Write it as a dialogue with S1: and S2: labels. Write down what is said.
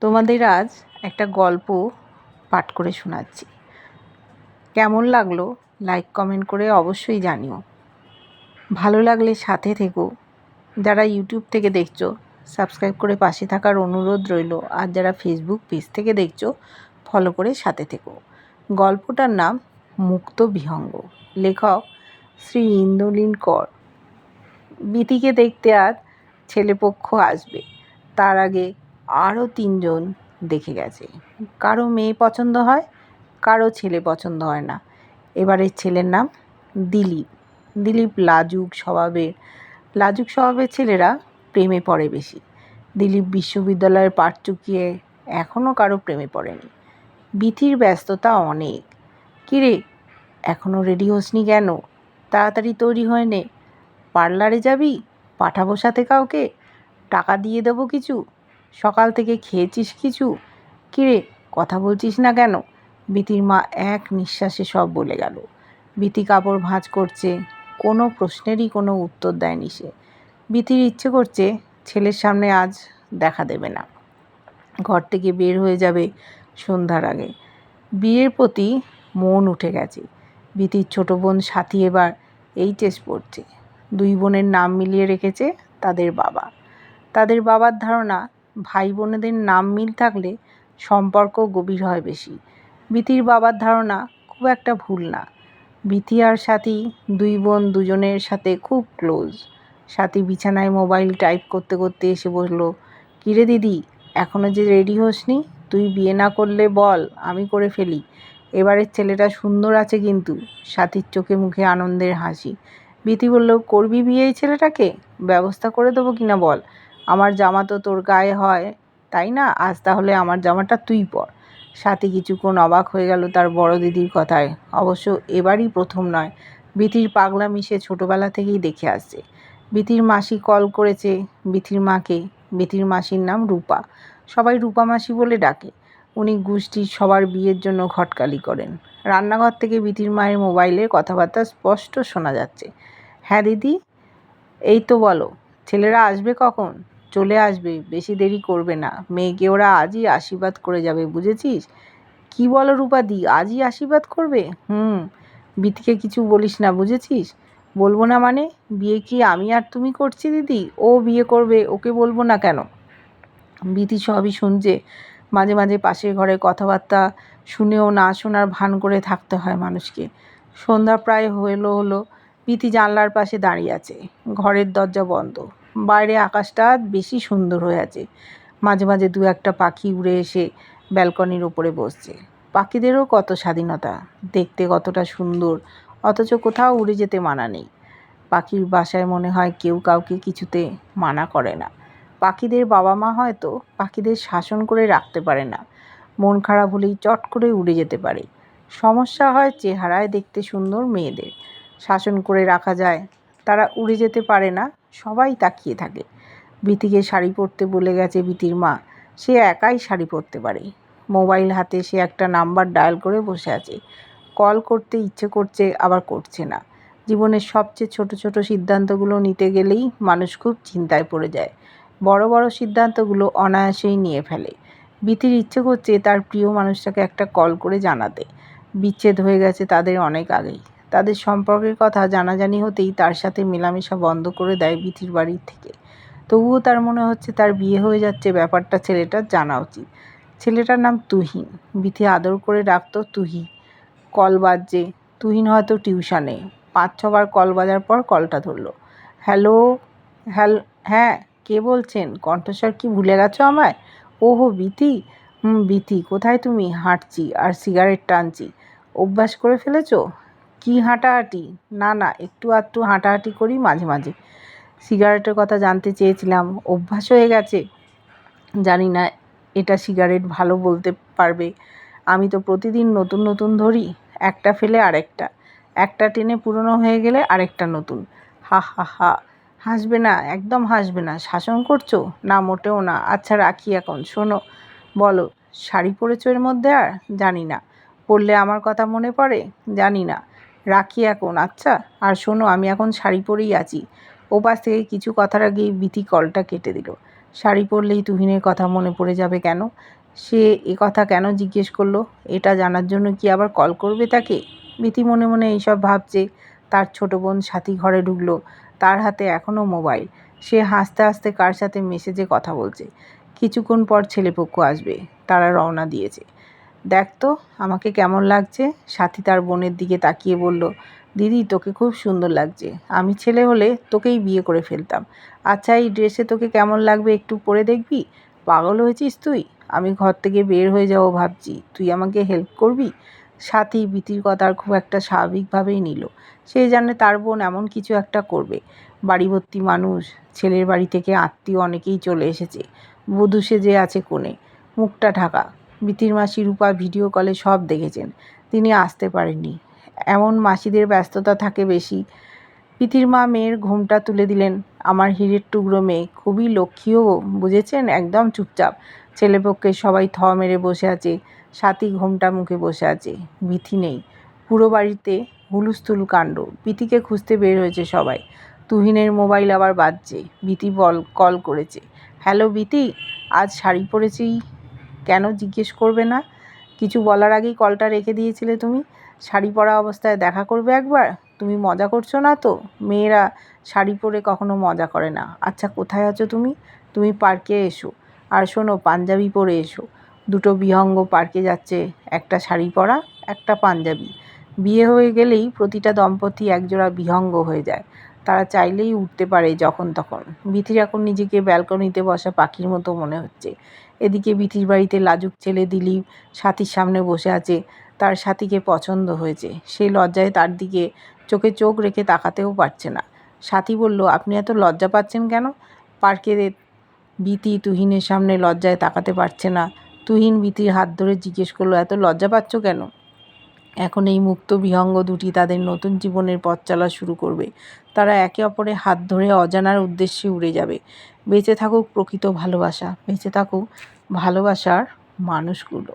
S1: তোমাদের আজ একটা গল্প পাঠ করে শোনাচ্ছি। কেমন লাগল? লাইক কমেন্ট করে অবশ্যই জানিও। ভালো লাগলে সাথে থেকো। যারা ইউটিউব থেকে দেখছ সাবস্ক্রাইব করে পাশে থাকার অনুরোধ রইল। আর যারা ফেসবুক পেজ থেকে দেখছ ফলো করে সাথে থেকো। গল্পটার নাম মুক্ত বিহঙ্গ। লেখক শ্রী ইন্দ্রলীন কর। বিতিকে দেখতে আজ ছেলেপক্ষ আসবে। তার আগে আরও তিনজন দেখে গেছে। কারও মেয়ে পছন্দ হয়, কারও ছেলে পছন্দ হয় না। এবারের ছেলের নাম দিলীপ। দিলীপ লাজুক স্বভাবের। লাজুক স্বভাবের ছেলেরা প্রেমে পড়ে বেশি। দিলীপ বিশ্ববিদ্যালয়ের পাঠ চুকিয়ে এখনও কারও প্রেমে পড়েনি। বিথির ব্যস্ততা অনেক। কিরে এখনও রেডি হসনি কেন? তাড়াতাড়ি তৈরি হয়ে নে। পার্লারে যাবি? পাঠাবো সাথে কাউকে? টাকা দিয়ে দেবো কিছু? সকাল থেকে খেয়েছিস কিছু? কিরে, কথা বলছিস না কেন? বিতির মা এক নিঃশ্বাসে সব বলে গেল। বিতি কাপড় ভাঁজ করছে, কোনো প্রশ্নেরই কোনো উত্তর দেয়নি সে। বিতির ইচ্ছে করছে ছেলের সামনে আজ দেখা দেবে না। ঘর থেকে বের হয়ে যাবে সন্ধ্যার আগে। বিয়ের প্রতি মন উঠে গেছে। বিতির ছোট বোন সাথী এবার এইচএস পড়ছে। দুই বোনের নাম মিলিয়ে রেখেছে তাদের বাবা। তাদের বাবার ধারণা ভাই বোনেদের নাম মিল থাকলে সম্পর্ক গভীর হয় বেশি। বিতির বাবার ধারণা খুব একটা ভুল না। বিথি আর সাথী দুই বোন দুজনের সাথে খুব ক্লোজ সাথী বিছানায় মোবাইল টাইপ করতে করতে এসে বলল, কিরে দিদি এখনও যে রেডি হসনি? তুই বিয়ে না করলে বল, আমি করে ফেলি। এবারের ছেলেটা সুন্দর আছে কিন্তু। সাথীর চোখে মুখে আনন্দের হাসি। বিতি বলল, করবি বিয়ে এই ছেলেটাকে? ব্যবস্থা করে দেবো কিনা বল? আমার জামা তো তোর গায়ে হয়, তাই না? আজ তাহলে আমার জামাটা তুই পর। সাথে কিছুক্ষণ অবাক হয়ে গেল তার বড় দিদির কথায়। অবশ্য এবারই প্রথম নয়। বিথির পাগলা মিশে ছোটোবেলা থেকেই দেখে আসছে। বিথির মাসি কল করেছে বিথির মাকে। বিথির মাসির নাম রূপা। সবাই রূপা মাসি বলে ডাকে। উনি গোষ্ঠীর সবার বিয়ের জন্য ঘটকালি করেন। রান্নাঘর থেকে বিথির মায়ের মোবাইলে কথাবার্তা স্পষ্ট শোনা যাচ্ছে। হ্যাঁ দিদি? এই তো বলো, ছেলেরা আসবে কখন? চলে আসবে, বেশি দেরি করবে না। মেয়েকে ওরা আজই আশীর্বাদ করে যাবে, বুঝেছিস? কি বলো রূপাদি, আজই আশীর্বাদ করবে? হুম বিতিকে কিছু বলিস না, বুঝেছিস? বলব না মানে? বিয়ে কি আমি আর তুমি করছি দিদি? ও বিয়ে করবে, ওকে বলব না কেন? বিতি সবই শুনছে। মাঝে মাঝে পাশের ঘরে কথাবার্তা শুনেও না শোনার ভান করে থাকতে হয় মানুষকে। সন্ধ্যা প্রায় হলো হলো বিতি জানলার পাশে দাঁড়িয়ে আছে। ঘরের দরজা বন্ধ। বাইরে আকাশটা বেশি সুন্দর হয়ে আছে। মাঝে মাঝে দু একটা পাখি উড়ে এসে ব্যালকনির ওপরে বসছে। পাখিদেরও কত স্বাধীনতা, দেখতে কতটা সুন্দর, অথচ কোথাও উড়ে যেতে মানা নেই। পাখির বাসায় মনে হয় কেউ কাউকে কিছুতে মানা করে না। পাখিদের বাবা মা হয়তো পাখিদের শাসন করে রাখতে পারে না। মন খারাপ হলেই চট করে উড়ে যেতে পারে। সমস্যা হয় চেহারায় দেখতে সুন্দর মেয়েদের। শাসন করে রাখা যায়, তারা উড়ে যেতে পারে না সবাই তাকিয়ে থাকে। বিতিকে শাড়ি পরতে বলে গেছে বিতির মা, সে একাই শাড়ি পরতে পারে। মোবাইল হাতে সে একটা নাম্বার ডায়াল করে বসে আছে। কল করতে ইচ্ছে করছে, আবার করছে না। জীবনের সবচেয়ে ছোট ছোট সিদ্ধান্তগুলো নিতে গেলেই মানুষ খুব চিন্তায় পড়ে যায়। বড় বড় সিদ্ধান্তগুলো অনায়াসেই নিয়ে ফেলে। বিতির ইচ্ছে করছে তার প্রিয় মানুষটাকে একটা কল করে জানাতে। বিচ্ছেদ হয়ে গেছে তাদের অনেক আগেই। তাদের সম্পর্কের কথা জানাজানি হতেই তার সাথে মেলামেশা বন্ধ করে দেয় বিথির বাড়ির থেকে। তবুও তার মনে হচ্ছে তার বিয়ে হয়ে যাচ্ছে ব্যাপারটা ছেলেটার জানা উচিত। ছেলেটার নাম তুহিন। বিথি আদর করে ডাকতো, তুহি, কল বাজছে। তুহিন হয়তো টিউশনে। পাঁচ ছবার কল বাজার পর কলটা ধরলো। হ্যালো, হ্যাল হ্যাঁ কে বলছেন? কণ্ঠস্বর কি ভুলে গেছো আমায়? ওহো, বিথি। হুম, বিথি, কোথায় তুমি? হাঁটছি আর সিগারেট টানছি। অভ্যাস করে ফেলেছো? কি হাঁটাহাঁটি? না না, একটু আধটু হাঁটাহাঁটি করি মাঝে মাঝে। সিগারেটের কথা জানতে চেয়েছিলাম, অভ্যাস হয়ে গেছে। জানি না, এটা সিগারেট ভালো বলতে পারবে। আমি তো প্রতিদিন নতুন নতুন ধরি, একটা ফেলে আরেকটা। একটা টেনে পুরনো হয়ে গেলে আরেকটা নতুন। হা হা হা, হাসবে না, একদম হাসবে না। শাসন করছ? না, মোটেও না। আচ্ছা রাখি এখন, শোনো। বলো, শাড়ি পরেছো এর মধ্যে আর? জানি না। পড়লে আমার কথা মনে পড়ে? জানি না। রাখি এখন আচ্ছা। আর শোনো, আমি এখন শাড়ি পরেই আছি। ওপাশ থেকে কিছু কথার আগেই বিতি কলটা কেটে দিল। শাড়ি পরলেই তুহিনের কথা মনে পড়ে যাবে কেন? সে এ কথা কেন জিজ্ঞেস করল? এটা জানার জন্য কি আবার কল করবে তাকে? বিতি মনে মনে এইসব ভাবছে। তার ছোট বোন সাথী ঘরে ঢুকলো। তার হাতে এখনও মোবাইল। সে হাসতে হাসতে কার সাথে মেসেজে কথা বলছে। কিছুক্ষণ পর ছেলেপক্ষ আসবে। তারা রওনা দিয়েছে। দেখ তো, আমাকে কেমন লাগছে? সাথী তার বোনের দিকে তাকিয়ে বলল, দিদি, তোকে খুব সুন্দর লাগছে। আমি ছেলে হলে তোকেই বিয়ে করে ফেলতাম। আচ্ছা এই ড্রেসে তোকে কেমন লাগবে একটু পরে দেখবি? পাগল হয়েছিস তুই? আমি ঘর থেকে বের হয়ে যাব ভাবছি। তুই আমাকে হেল্প করবি? সাথী বিতির কথা আর খুব একটা স্বাভাবিকভাবেই নিল। সে জানে তার বোন এমন কিছু একটা করবে। বাড়ি ভর্তি মানুষ, ছেলের বাড়ি থেকে আত্মীয় অনেকেই চলে এসেছে। বধূ সেজে আছে কোণে। মুখটা ঢাকা। মাসি, রূপা ভিডিও কলে সব দেখেছেন। তিনি আসতে পারেননি। এমন মাসিদের ব্যস্ততা থাকে বেশি। পিতির মা মেয়ের ঘুমটা তুলে দিলেন। আমার হিরের টুকরো মেয়ে। খুবই লক্ষ্মীও, বুঝেছেন? একদম চুপচাপ। ছেলেপক্ষে সবাই থ মেরে বসে আছে। সাথী ঘোমটা মুখে বসে আছে। বিথি নেই। পুরো বাড়িতে হুলুস্থুল কাণ্ড। বিথিকে খুঁজতে বের হয়েছে সবাই। তুহিনের মোবাইল আবার বাজছে। বিতি বল কল করেছে। হ্যালো বিতি আজ শাড়ি পরেছি কেন জিজ্ঞেস করবে না? কিছু বলার আগেই কলটা রেখে দিয়েছিলে তুমি। শাড়ি পরা অবস্থায় দেখা করবে একবার? তুমি মজা করছ না তো? মেয়েরা শাড়ি পরে কখনো মজা করে না। আচ্ছা কোথায় আছো তুমি? তুমি পার্কে এসো। আর শোনো, পাঞ্জাবি পরে এসো। দুটো বিহঙ্গ পার্কে যাচ্ছে। একটা শাড়ি পরা, একটা পাঞ্জাবি। বিয়ে হয়ে গেলেই প্রতিটা দম্পতি একজোড়া বিহঙ্গ হয়ে যায়। তারা চাইলেই উঠতে পারে যখন তখন। বিথির এখন নিজেকে ব্যালকনিতে বসা পাখির মতো মনে হচ্ছে। এদিকে বিটির বাড়িতে লাজুক ছেলে দিলীপ সাথীর সামনে বসে আছে। তার সাথীকে পছন্দ হয়েছে। সে লজ্জায় তার দিকে চোখে চোখ রেখে তাকাতেও পারছে না। সাথী বলল, আপনি এত লজ্জা পাচ্ছেন কেন? পার্কে বিতি তুহিনের সামনে লজ্জায় তাকাতে পারছে না। তুহিন বিতির হাত ধরে জিজ্ঞেস করল, এত লজ্জা পাচ্ছ কেন? এখন এই মুক্ত বিহঙ্গ দুটি তাদের নতুন জীবনের পথ চলা শুরু করবে। তারা একে অপরের হাত ধরে অজানার উদ্দেশ্যে উড়ে যাবে। বেঁচে থাকুক প্রকৃত ভালোবাসা, বেঁচে থাকুক ভালোবাসার মানুষগুলো।